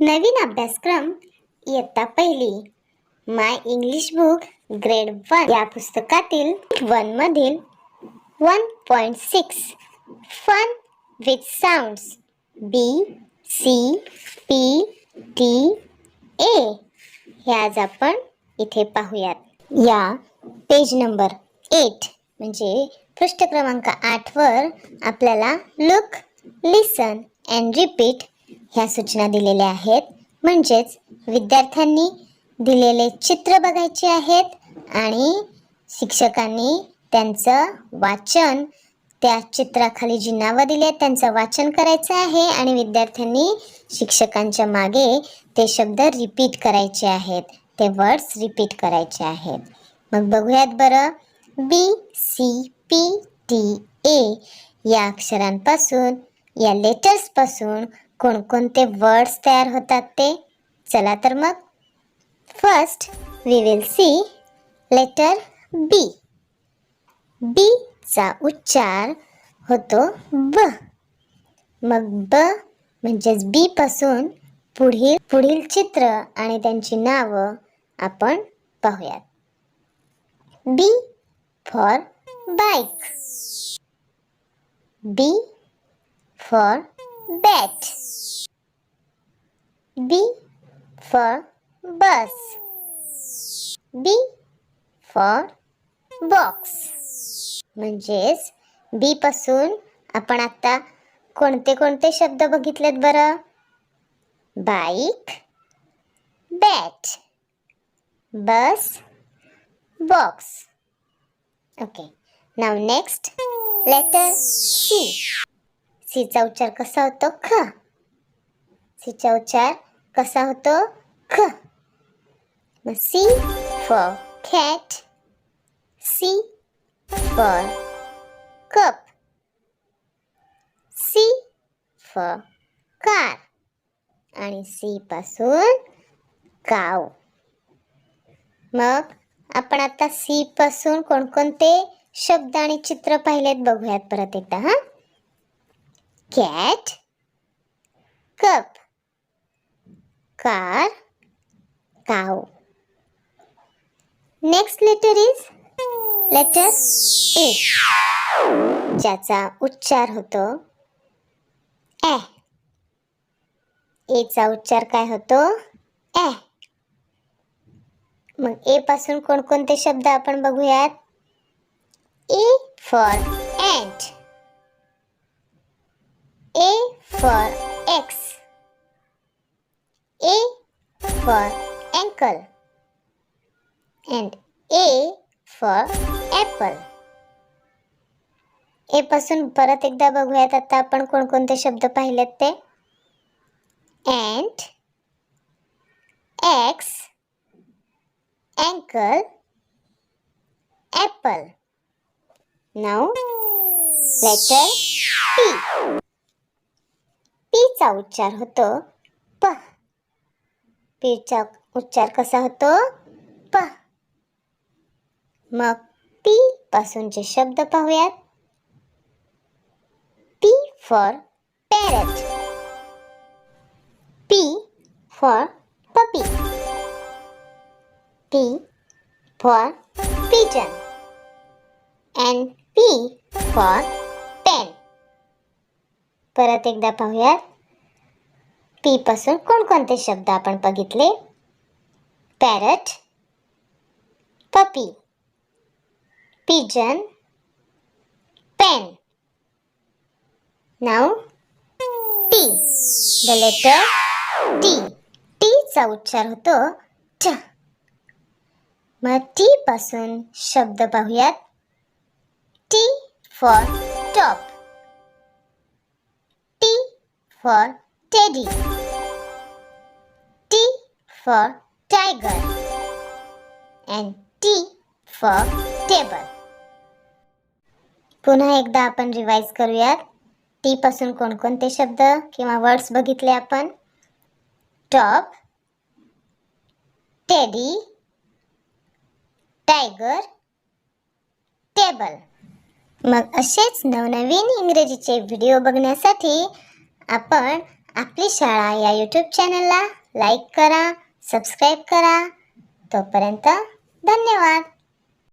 नवीन अभ्यासक्रम इयत्ता पहिली. My English book grade one या पुस्तकातील वन मधील one point six fun with sounds B C P T A हे आज आपण इथे पाहूयात. या पेज नंबर एट म्हणजे पृष्ठ क्रमांक आठवर आपल्याला लुक लिसन अँड रिपीट ह्या सूचना दिलेल्या आहेत. म्हणजेच विद्यार्थ्यांनी दिलेले चित्र बघायचे आहेत आणि शिक्षकांनी त्यांचं वाचन त्या चित्राखाली जी नावं दिली आहेत त्यांचं वाचन करायचं आहे आणि विद्यार्थ्यांनी शिक्षकांच्या मागे ते शब्द रिपीट करायचे आहेत. ते वर्ड्स रिपीट करायचे आहेत. मग बघूयात बरं. B C P T A या अक्षरांपासून या लेटर्सपासून कोणकोणते वर्ड्स तयार होतात ते? चला तर मग. First we will see letter B B चा उच्चार होतो ब. मग ब म्हणजेच बी पासून पुढील पुढील चित्र आणि त्यांची नावं आपण पाहूयात. B for bike B for bat B for bus B for box म्हणजेच बी पासून आपण आता कोणते कोणते शब्द बघितलेत बरं? Bike bat bus box okay now next letter C सीचा उच्चार कसा होतो? ख. सीचा उच्चार कसा होतो? ख. मग C for cat C for cup C for car आणि सी पासून काव मग आपण आता सी पासून कोणकोणते शब्द आणि चित्र पाहिलेत बघूयात परत एकदा हां? Cat cup car cow next letter is letter A ज्याचा उच्चार होतो ए. एचा उच्चार काय होतो? ए. मग ए पासून कोणकोणते शब्द आपण बघूयात? A for ant A for axe A for ankle and A for apple A पासून परत एकदा बघूयात आता आपण कोणकोणते शब्द पाहिलेत ते. Ant axe ankle apple. Now letter p. चा उच्चार होतो. प. पीचा उच्चार कसा होतो? प. मग पी पासूनचे शब्द पाहूयात. P for parrot. P for puppy. P for pigeon. And P for pen. परत एकदा पाहूयात. पी पासून कोणकोणते शब्द आपण बघितले? Parrot puppy pigeon pen. Now? T. The letter T टीचा उच्चार होतो ट मग टी पासून शब्द पाहूयात. T for top T for teddy T for tiger and T for table पुन्हा एकदा आपण रिवाइज करूयात. टी पासून कोणकोणते शब्द किंवा वर्ड्स बघितले आपण? टॉप टेडी टायगर टेबल मग असेच नवनवीन इंग्रजीचे व्हिडिओ बघण्यासाठी आपण आपली शाळा या यूट्यूब चॅनलला लाईक करा सबस्क्राईब करा. तोपर्यंत धन्यवाद.